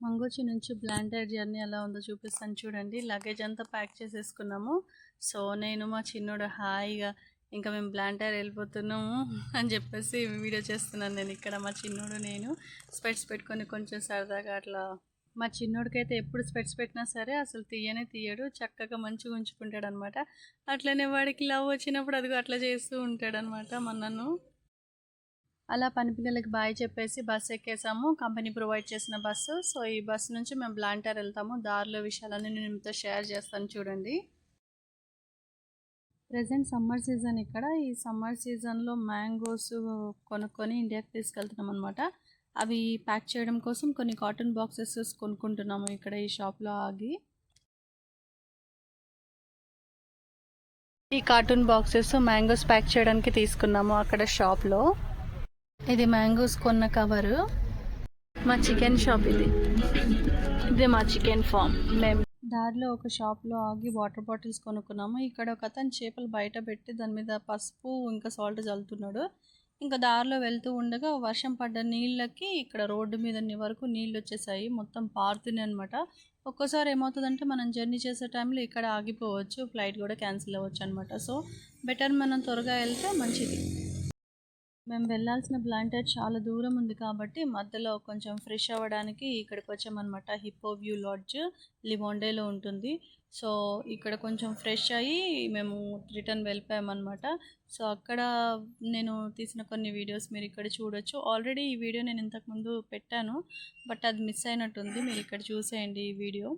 మంగోచి నుంచి bladder journey ఎలా ఉందో చూపిస్తాను చూడండి. లగేజ్ అంతా ప్యాక్ చేసేసుకున్నాము. సో నేను మా చిన్నోడు హాయిగా ఇంకా మేము బ్లాంటర్ వెళ్ళిపోతున్నాము అని చెప్పేసి వీడియో చేస్తున్నాను నేను ఇక్కడ. మా చిన్నోడు నేను స్పెట్స్ పెట్టుకొని కొంచెం సరదాగా అట్లా మా చిన్నోడికైతే ఎప్పుడు స్పెట్స్ పెట్టినా సరే అసలు తీయనే తీయడు. చక్కగా మంచిగా ఉంచుకుంటాడు అనమాట అట్లనే వాడికి లవ్ వచ్చినప్పుడు అదిగో అట్లా చేస్తూ ఉంటాడనమాట అనమాట నన్ను. అలా పని పిల్లలకి బాయ్ చెప్పేసి బస్సు ఎక్కేసాము. కంపెనీ ప్రొవైడ్ చేసిన బస్సు సో ఈ బస్సు నుంచి మేము బ్లాంటర్ వెళ్తాము. దారిలో విషయాలన్నీ నేను మీతో షేర్ చేస్తాను చూడండి. ప్రజెంట్ సమ్మర్ సీజన్ ఇక్కడ. ఈ సమ్మర్ సీజన్లో మ్యాంగోస్ కొనుక్కొని ఇండియాకి తీసుకెళ్తున్నాం అనమాట అవి ప్యాక్ చేయడం కోసం కొన్ని కాటన్ బాక్సెస్ కొనుక్కుంటున్నాము ఇక్కడ ఈ షాప్లో ఆగి. ఈ కార్టూన్ బాక్సెస్ మ్యాంగోస్ ప్యాక్ చేయడానికి తీసుకున్నాము అక్కడ షాప్లో ఇది మ్యాంగోస్ కొన్న కవరు. మా చికెన్ షాప్ ఇది. ఇది మా చికెన్ ఫామ్. మేము దారిలో ఒక షాప్లో ఆగి వాటర్ బాటిల్స్ కొనుక్కున్నాము. ఇక్కడ ఒక అతను చేపలు బయట పెట్టి దాని మీద పసుపు ఇంకా సాల్ట్ చల్లుతున్నాడు. ఇంకా దారిలో వెళ్తూ ఉండగా వర్షం పడ్డ నీళ్ళకి ఇక్కడ రోడ్డు మీద వరకు నీళ్ళు వచ్చేసాయి. మొత్తం పారుతున్నాయి అనమాట ఒక్కోసారి ఏమవుతుందంటే మనం జర్నీ చేసే టైంలో ఇక్కడ ఆగిపోవచ్చు. ఫ్లైట్ కూడా క్యాన్సిల్ అవ్వచ్చు అనమాట సో బెటర్ మనం త్వరగా వెళ్తే మంచిది. మేము వెళ్ళాల్సిన బ్లాంటెడ్ చాలా దూరం ఉంది కాబట్టి మధ్యలో కొంచెం ఫ్రెష్ అవ్వడానికి ఇక్కడికి వచ్చామన్నమాట. హిప్పో వ్యూ లాడ్జ్ లివోండేలో ఉంటుంది. సో ఇక్కడ కొంచెం ఫ్రెష్ అయ్యి మేము రిటర్న్ వెళ్ళిపోయామన్నమాట. సో అక్కడ నేను తీసిన కొన్ని వీడియోస్ మీరు ఇక్కడ చూడొచ్చు. ఆల్రెడీ ఈ వీడియో నేను ఇంతకుముందు పెట్టాను బట్ అది మిస్ అయినట్టుంది. మీరు ఇక్కడ చూసేయండి ఈ వీడియో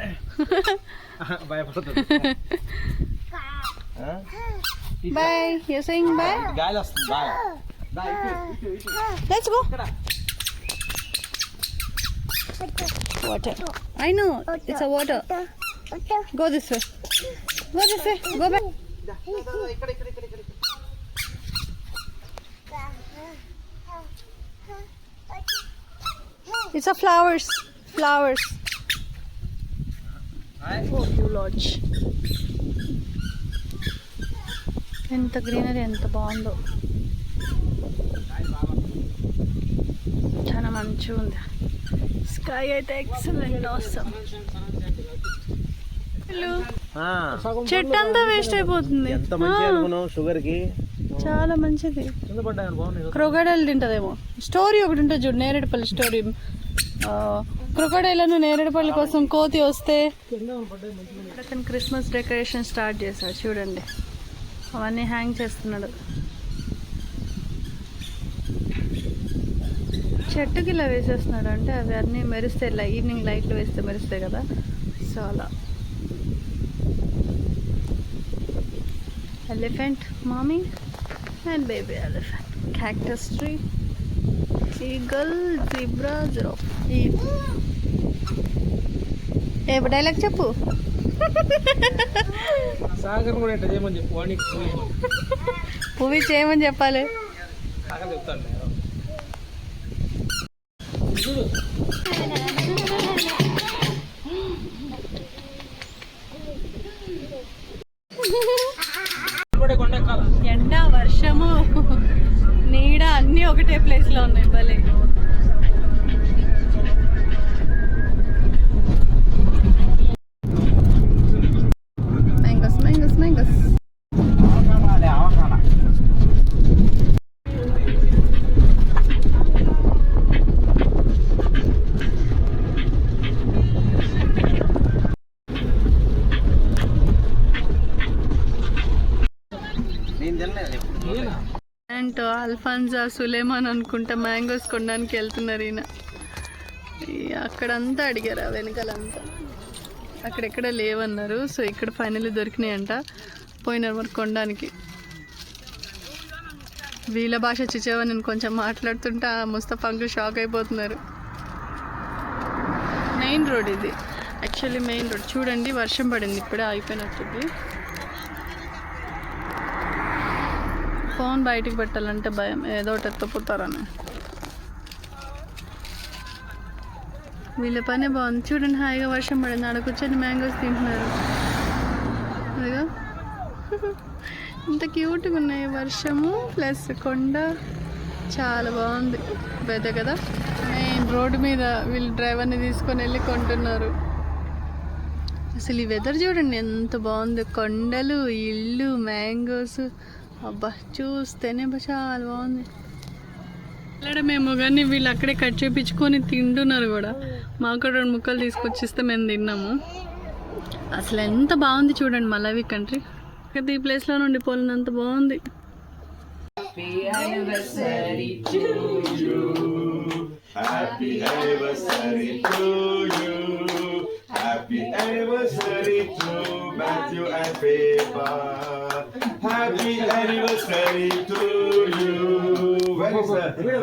భయపడుతుంది Bye. You're saying bye? Bye. Ah. Bye. Ah. Let's go. Water. I know. It's a water. Go this way. Go this way. Go back. It's a flowers. Flowers. Oh, you lodge. ఎంత greenery ఎంత బాగుందో. చాలా మంచిగా ఉంది. Sky అయితే excellent ఆ, చెట్టు అంతా వేస్ట్ అయిపోతుంది. షుగర్కి చాలా మంచిది. క్రొకడైల్ తింటదేమో. స్టోరీ ఒకటి ఉంటుంది చూడు నేరేడుపల్లి స్టోరీ. క్రొకడైలను నేరేడుపల్లి కోసం కోతి వస్తే క్రిస్మస్ డెకరేషన్ స్టార్ట్ చేశాడు చూడండి. అవన్నీ హ్యాంగ్ చేస్తున్నాడు. చెట్టుకి ఇలా వేసేస్తున్నాడు అంటే అవి అన్నీ మెరుస్తాయి ఇలా ఈవినింగ్ లైట్లు వేస్తే మెరుస్తాయి కదా. సో అలా. Elephant mummy and baby elephant cactus tree eagle zebra zero A dialogue చెప్పు? సాగర్ కూడా ఎట్లా చేయమని చెప్పు వాడికి చేయమని చెప్పాలి. సాగర్ చెప్తాను కొండెక్కాల ఎండ వర్షము నీడ అన్నీ ఒకటే ప్లేస్లో ఉన్నాయి భలే. అండ్ అల్ఫాన్జా సులేమాన్ అనుకుంటా మ్యాంగోస్ కొనడానికి వెళ్తున్నారు ఈయన. అక్కడంతా అడిగారు ఆ వెనకాలంతా. అక్కడెక్కడ లేవన్నారు సో ఇక్కడ ఫైనల్లీ దొరికినాయంట. పోయినారు మరి కొనడానికి. వీళ్ళ భాష చిచేవా నేను కొంచెం మాట్లాడుతుంటే ఆ ముస్తఫా అంకుల్ షాక్ అయిపోతున్నారు. మెయిన్ రోడ్ ఇది. యాక్చువల్లీ మెయిన్ రోడ్ చూడండి వర్షం పడింది ఇప్పుడే అయిపోయినట్టుంది ఫోన్ బయటికి పెట్టాలంటే భయం ఏదో ఒకటి ఎత్తపోతారని. వీళ్ళ పనే బాగుంది. చూడండి హాయిగా వర్షం పడింది. ఆడ కూర్చొని మ్యాంగోస్ తింటున్నారు. అదిగో. ఇంత క్యూట్గా ఉన్నాయి వర్షము ప్లస్ కొండ. చాలా బాగుంది. పెద్ద కదా? మెయిన్ రోడ్డు మీద వీళ్ళు డ్రైవర్ని తీసుకొని వెళ్ళి కొంటున్నారు. అసలు ఈ వెదర్ చూడండి ఎంత బాగుంది. కొండలు ఇల్లు మ్యాంగోస్. అబ్బా చూస్తేనే బా చాలా బాగుంది. వెళ్ళడమేమో కానీ వీళ్ళు అక్కడే కట్ చేపించుకొని తింటున్నారు కూడా. మాకు కూడా రెండు ముక్కలు తీసుకొచ్చిస్తే మేము తిన్నాము. అసలు ఎంత బాగుంది చూడండి మలవి కంట్రీ. ఈ ప్లేస్లో నుండి పోలినంత బాగుంది. Happy anniversary to Matthew and Faber. Happy anniversary to you. Where is the?